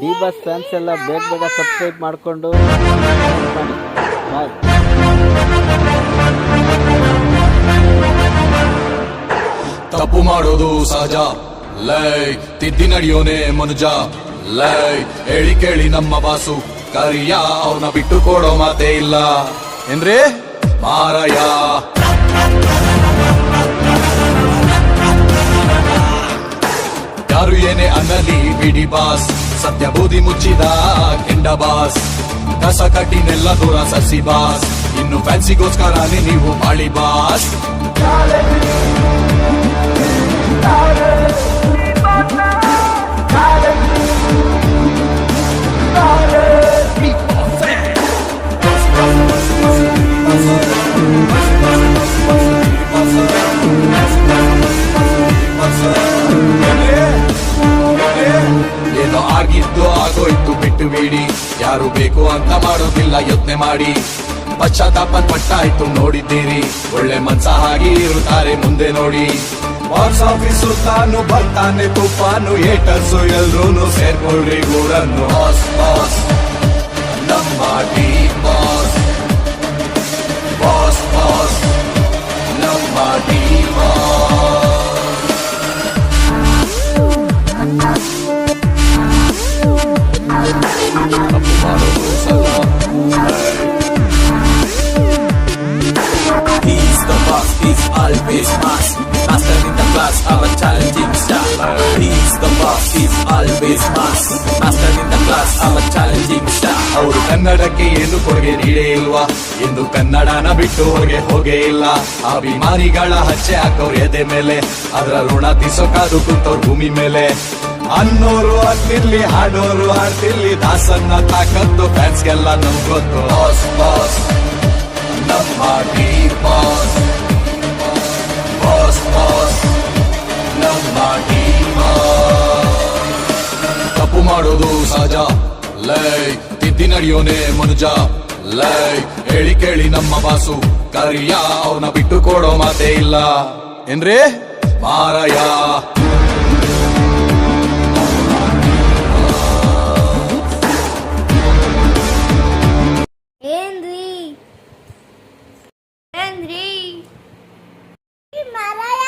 D boss fans ಎಲ್ಲ ಬೇಗ ಬೇಗ ಸಬ್ಸ್ಕ್ರೈಬ್ ಮಾಡಿಕೊಂಡು ಬಾಯ್ ತಪ್ಪು ಮಾಡೋದು ಸಹಜ. ಲೈ ತಿದ್ದಿ ನಡೆಯೋನೆ ಮನುಜ. ಲೈ ಹೇಳಿ ಕೇಳಿ ನಮ್ಮ ಬಾಸು. ಕರಿಯ ಅವನ ಬಿಟ್ಟು ಕೊಡೋ ಮಾತೇ ಇಲ್ಲ. ಏನ್ರಿ? ಮಾರಯ್ಯ. ಬಿಡಿ ಬಾಸ್. ಸತ್ಯ ಬೂದಿ ಮುಚ್ಚಿದ ಕೆಂಡ ಬಾಸ್. ಕಸ ಕಟ್ಟಿನೆಲ್ಲ ದೂರ ಸಸಿ ಬಾಸ್. ಇನ್ನು ಫ್ಯಾನ್ಸಿಗೋಸ್ಕರನೇ ನೀವು ಬಾಳಿ ಬಾಸ್. ಬಿಟ್ಟು ಬಿಡಿ ಯಾರು ಬೇಕು ಅಂತ ಮಾಡೋದಿಲ್ಲ ಯೋಚನೆ ಮಾಡಿ. ಪಶ್ಚಾತ್ತಾಪ ಪಟ್ಟಾಯ್ತು, ನೋಡಿದ್ದೀರಿ. ಒಳ್ಳೆ ಮನ್ಸ ಹಾಗೆ ಇರುತ್ತಾರೆ, ಮುಂದೆ ನೋಡಿ. ಬಾಕ್ಸ್ ಆಫೀಸ್ ತಾನು ಬರ್ತಾನೆ ತುಫಾನು, ಏಟರ್ಸು ಎಲ್ರೂನು ಸೇರ್ಕೊಳ್ಳಿ ಗೂಡನ್ನು ಹಾಸ್ he's always mass. Master in the class, our challenging star. He's the boss, he's always mass. Master in the class, our challenging star. ಅವರು ಕನ್ನಡಕ್ಕೆ ಏನು ಕೊಡುಗೆ ನೀಡೇ ಇಲ್ವಾ? ಎಂದು ಕನ್ನಡನ ಬಿಟ್ಟು ಹೊರಗೆ ಹೋಗೇ ಇಲ್ಲ. ಅಭಿಮಾನಿಗಳ ಹಚ್ಚೆ ಹಾಕೋರ್ ಎದೆ ಮೇಲೆ. ಅದರ ಋಣ ತೀಸೋಕಾದು ಕುಂತವ್ರ ಭೂಮಿ ಮೇಲೆ. ಅನ್ನೋರು ಆಗ್ತಿರ್ಲಿ ಹಾಡೋರು ಆಡ್ತಿರ್ಲಿ ದಾಸನ್ನ ತಾಕತ್ತು ಫ್ಯಾನ್ಸ್ಗೆಲ್ಲ ನಮ್ಗೊತ್ತು ಬಾಸ್ ಬಾಸ್ ನಮ್ಮ ಬಾಸ್ ಮಾಡೋದು ಸಹಜ. ಲೈ ತಿದ್ದಿ ನಡೆಯೋನೆ ಮನುಜ. ಲೈ ಹೇಳಿ ಕೇಳಿ ನಮ್ಮ ಬಾಸು. ಕರಿಯ ಅವನ ಬಿಟ್ಟು ಕೊಡೋ ಮಾತೇ ಇಲ್ಲ. ಏನ್ರಿ? ಮಾರಯ್ಯ. Yeah. ಏನ್ರಿ? ಮರಯ